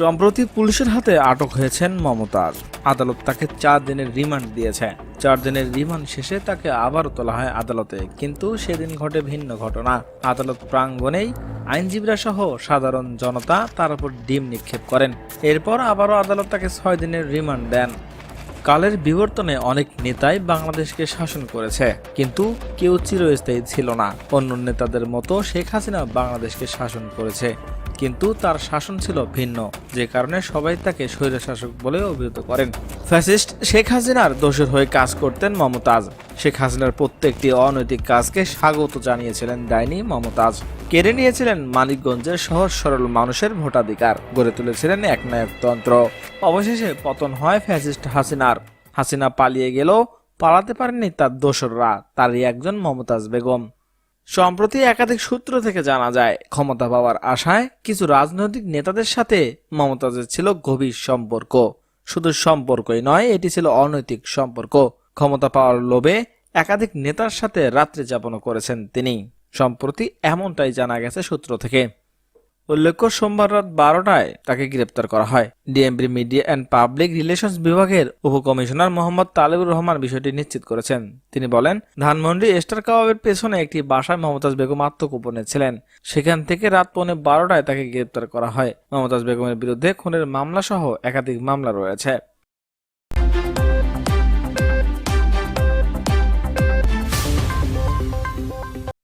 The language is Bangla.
সম্প্রতি পুলিশের হাতে আটক হয়েছেন মমতাজ। আদালত তাকে চার দিনের রিমান্ড দিয়েছে। চার দিনের রিমান্ড শেষে তাকে আবারও তোলা হয় আদালতে, কিন্তু সেদিন ঘটে ভিন্ন ঘটনা। আদালত প্রাঙ্গণেই আইনজীবীরা সহ সাধারণ জনতা তার উপর ডিম নিক্ষেপ করেন। এরপর আবারও আদালত তাকে ছয় দিনের রিমান্ড দেন। কালের বিবর্তনে অনেক নেতাই বাংলাদেশকে শাসন করেছে, কিন্তু কেউ চিরস্থায়ী ছিল না। অন্য নেতাদের মতো শেখ হাসিনা বাংলাদেশকে শাসন করেছে, কিন্তু তার শাসন ছিল ভিন্ন, যে কারণে সবাই তাকে স্বৈরশাসক বলে অভিহিত করেন। ফ্যাসিস্ট শেখ হাসিনার দোষের হয়ে কাজ করতেন মমতাজ। শেখ হাসিনার প্রত্যেকটি অনৈতিক কাজকে স্বাগত জানিয়েছিলেন ডাইনি মমতাজ। কেড়ে নিয়েছিলেন মানিকগঞ্জের সহজ সরল মানুষের ভোটাধিকার, গড়ে তুলেছিলেন এক একনায়কতন্ত্র অবশেষে পতন হয় ফ্যাসিস্ট হাসিনার। হাসিনা পালিয়ে গেলেও পালাতে পারেননি তার দোসররা, তারই একজন মমতাজ বেগম। সম্প্রতি একাধিক সূত্র থেকে জানা যায়, ক্ষমতা পাওয়ার আশায় কিছু রাজনৈতিক নেতাদের সাথে মমতাজের ছিল গভীর সম্পর্ক। শুধু সম্পর্কই নয়, এটি ছিল অনৈতিক সম্পর্ক। ক্ষমতা পাওয়ার লোভে একাধিক নেতার সাথে রাত্রি যাপনও করেছেন তিনি। সম্প্রতি এমনটাই জানা গেছে সূত্র থেকে। উল্লেখ্য, সোমবার রাত বারোটায় তাকে গ্রেপ্তার করা হয়। DMP media and public relations বিভাগের উপকমিশনার মোহাম্মদ তালেবুর রহমান বিষয়টি নিশ্চিত করেছেন। তিনি বলেন, ধানমন্ডি স্টার কাবাবের পেছনে একটি বাসায় মমতাজ বেগম আত্মগোপনে ছিলেন। সেখান থেকে রাত পৌনে বারোটায় তাকে গ্রেপ্তার করা হয়। মমতাজ বেগমের বিরুদ্ধে খুনের মামলা সহ একাধিক মামলা রয়েছে।